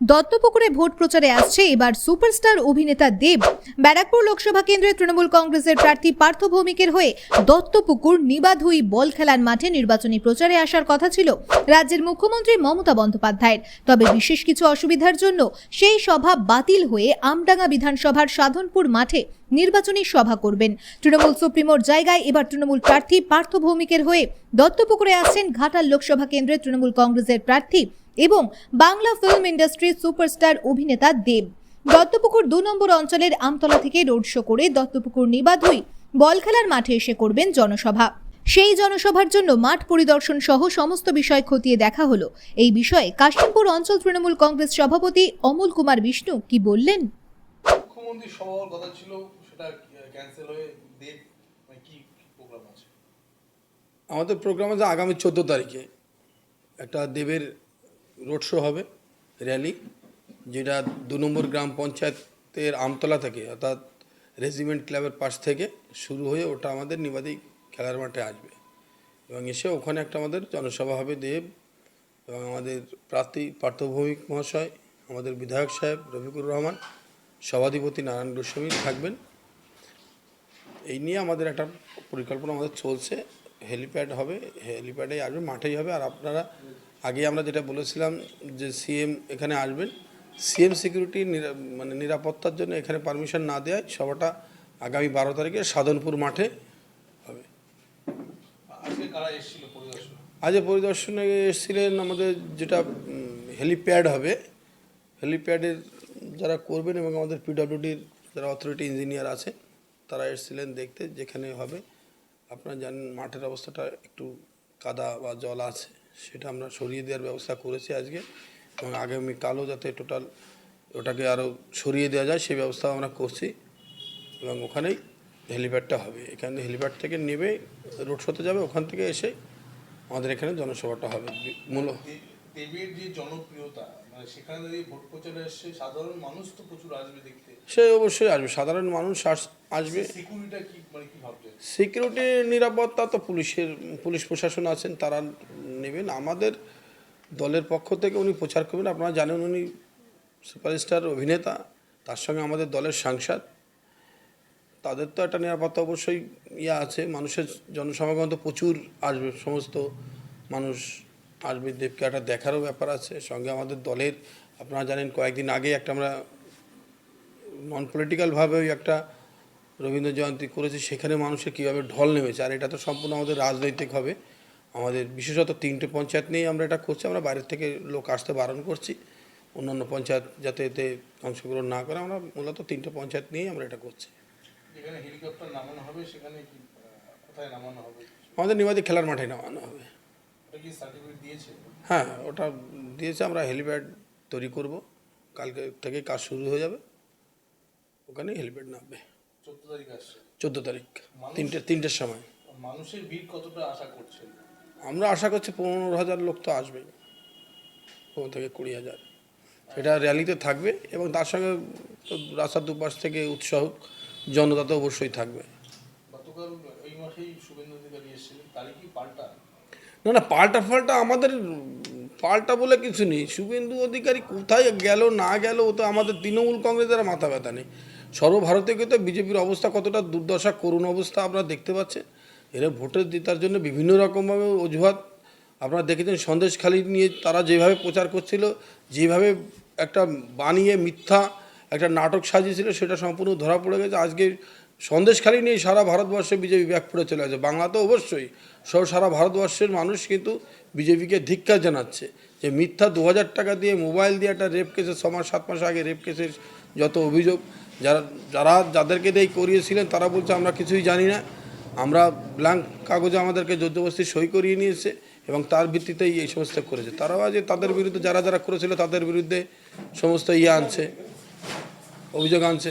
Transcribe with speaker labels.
Speaker 1: দত্তপুকুরে vote প্রচারে আসছে এবার সুপারস্টার অভিনেতা দেব। ব্যারাকপুর লোকসভা কেন্দ্রের তৃণমূল কংগ্রেসের প্রার্থী পার্থ ভৌমিকের হয়ে দত্তপুকুর নিবাধুই বল খেলার মাঠে নির্বাচনী প্রচারে আসার কথা ছিল রাজ্যের মুখ্যমন্ত্রী মমতা বন্দ্যোপাধ্যায়ের। তবে বিশেষ কিছু অসুবিধার জন্য সেই সভা বাতিল হয়ে আমডাঙ্গা বিধানসভার সাধনপুর মাঠে নির্বাচনী সভা করবেন। তৃণমূল সুপ্রিমোর জায়গায় এবার তৃণমূল প্রার্থী পার্থ ভৌমিকের হয়ে দত্তপুকুরে আসছেন ঘাটাল লোকসভা কেন্দ্রে তৃণমূল কংগ্রেসের প্রার্থী এবং বাংলা ফিল্ম ইন্ডাস্ট্রির সুপারস্টার অভিনেতা দেব। দত্তপুকুর দু নম্বর অঞ্চলের আমতলা থেকে রোড শো করে দত্তপুকুর নিবাধুই বল খেলার মাঠে এসে করবেন জনসভা। সেই জনসভার জন্য মাঠ পরিদর্শন সহ সমস্ত বিষয় খতিয়ে দেখা হলো। এই বিষয়ে কাশিমপুর অঞ্চল তৃণমূল কংগ্রেস সভাপতি অমল কুমার বিষ্ণু কি বললেন?
Speaker 2: মুখ্যমন্ত্রী সভার কথা ছিল ক্যান্সেল হয়ে দেব মানে আছে?
Speaker 3: আমাদের প্রোগ্রাম আছে আগামী চোদ্দ তারিখে। একটা দেবের রোড শো হবে র্যালি যেটা দু নম্বর গ্রাম পঞ্চায়েতের আমতলা থেকে, অর্থাৎ রেজিমেন্ট ক্লাবের পাশ থেকে শুরু হয়ে ওটা আমাদের নিবাদী খেলার মাঠে আসবে। এবং এসে ওখানে একটা আমাদের জনসভা হবে দেব এবং আমাদের প্রার্থী পার্থভৌমিক মহাশয়, আমাদের বিধায়ক সাহেব রফিকুর রহমান, সভাধিপতি নারায়ণ গোস্বামী থাকবেন। এই নিয়ে আমাদের একটা পরিকল্পনা আমাদের চলছে। হেলিপ্যাড হবে হেলিপ্যাডে আসবে মাঠেই হবে। আর আপনারা আগে আমরা যেটা বলেছিলাম যে সিএম এখানে আসবেন। সিএম সিকিউরিটি মানে নিরাপত্তার জন্য এখানে পারমিশন না দেওয়ায় সভাটা আগামী বারো তারিখে সাধনপুর মাঠে হবে। আজ পরিদর্শনে? এসেছিলেন আমাদের যেটা হেলিপ্যাড হবে। হেলিপ্যাডের যারা করবেন এবং আমাদের পিডব্লিউডির যারা অথরিটি ইঞ্জিনিয়ার আছে তারা এসেছিলেন দেখতে, যেখানে হবে। আপনারা জানেন মাঠের অবস্থাটা একটু কাদা বা জল আছে, সেটা আমরা সরিয়ে দেওয়ার ব্যবস্থা করেছি আজকে। এবং আগামীকালও যাতে টোটাল ওটাকে আরও সরিয়ে দেওয়া যায়, সেই ব্যবস্থাও আমরা করছি। এবং ওখানেই হেলিপ্যাডটা হবে। এখানে হেলিপ্যাড থেকে নেবে, রোড শোতে যাবে, ওখান থেকে এসে আমাদের এখানে জনসভাটা হবে। মূল
Speaker 2: দেবের যে জনপ্রিয়তা মানে সেখানে যদি ভোট প্রচারে এসছে সাধারণ মানুষ তো প্রচুর আসবে দেখতে।
Speaker 3: সে অবশ্যই আসবে সাধারণ মানুষ আস- আসবে।
Speaker 2: সিকিউরিটা কি মানে কি ভাবছেন?
Speaker 3: সিকিউরিটি নিরাপত্তা তো পুলিশের পুলিশ প্রশাসন আছেন তারা নেবেন। আমাদের দলের পক্ষ থেকে উনি প্রচার করবেন। আপনারা জানেন উনি সুপারস্টার অভিনেতা তার সঙ্গে আমাদের দলের সাংসদ। তাদের তো একটা নিরাপত্তা অবশ্যই ইয়ে আছে। মানুষের জনসমাগম তো প্রচুর আসবে সমস্ত মানুষ আসবে দেবকে একটা দেখারও ব্যাপার আছে। সঙ্গে আমাদের দলের আপনারা জানেন কয়েকদিন আগে একটা আমরা নন পলিটিক্যালভাবে ওই একটা রবীন্দ্র জয়ন্তী করেছি সেখানে মানুষের কীভাবে ঢল নেমেছে আর এটা তো সম্পূর্ণ আমাদের রাজনৈতিক হবে। আমাদের বিশেষত তিনটে পঞ্চায়েত নিয়েই আমরা এটা করছি আমরা বাইরের থেকে লোক আসতে বারণ করছি। অন্যান্য পঞ্চায়েত যাতে এতে অংশগ্রহণ না করে আমরা মূলত তিনটে পঞ্চায়েত নিয়েই আমরা এটা করছি। আমাদের নিবাদী খেলার মাঠে নামানো হবে
Speaker 2: ওটা কি সার্টিফিকেট দিয়েছে
Speaker 3: হ্যাঁ ওটা দিয়েছে আমরা হেলিপ্যাড তৈরি করব। কালকে থেকে কাজ শুরু হয়ে যাবে। ওখানে হেলিপ্যাড নামবে। চোদ্দ তারিখ তিনটে তিনটের সময়।
Speaker 2: মানুষের ভিড় কতটা আশা করছেন?
Speaker 3: আমরা আশা করছি পনেরো হাজার লোক তো আসবেই। পনেরো থেকে কুড়ি হাজার। এটা র্যালিতে থাকবে এবং তার সঙ্গে তো রাস্তার দুপাশ থেকে উৎসাহ জনতা তো অবশ্যই থাকবে।
Speaker 2: গতকাল এই মাসেই শুভেন্দু অধিকারী এসেছিলেন। তারই কি পাল্টা?
Speaker 3: না না, পাল্টা ফাল্টা আমাদের, পাল্টা বলে কিছু নেই। শুভেন্দু অধিকারী কোথায় গেল, না গেল, ও তো আমাদের তৃণমূল কংগ্রেসের মাথা ব্যথা নেই। সর্বভারতীয় তো বিজেপির অবস্থা কতটা দুর্দশা, করুণ অবস্থা আপনারা দেখতে পাচ্ছেন। এরা ভোটের জেতার জন্য বিভিন্ন রকমভাবে অজুহাত। আপনারা দেখেছেন সন্দেশখালি নিয়ে তারা যেভাবে প্রচার করছিল, যেভাবে একটা বানিয়ে মিথ্যা একটা নাটক সাজিয়েছিল, সেটা সম্পূর্ণ ধরা পড়ে গেছে। আজকে সন্দেশখালি নিয়ে সারা ভারতবর্ষে বিজেপি ব্যাক করে চলে গেছে। বাংলা তো অবশ্যই সব সারা ভারতবর্ষের মানুষ কিন্তু বিজেপিকে ধিক্কার জানাচ্ছে যে মিথ্যা দু হাজার টাকা দিয়ে মোবাইল দিয়ে একটা রেপ কেসের, ছ মাস, সাত মাস আগে রেপ কেসের যত অভিযোগ যারা যারা, যাদেরকে দিয়ে করিয়েছিলেন, তারা বলছে আমরা কিছুই জানি না। আমরা ব্ল্যাঙ্ক কাগজে আমাদেরকে জোরজবস্তি সই করিয়ে নিয়েছে এবং তার ভিত্তিতেই এই সমস্ত করেছে। তারাও আজ তাদের বিরুদ্ধে, যারা যারা করেছিল তাদের বিরুদ্ধে সমস্ত ইয়ে আনছে, অভিযোগ আনছে।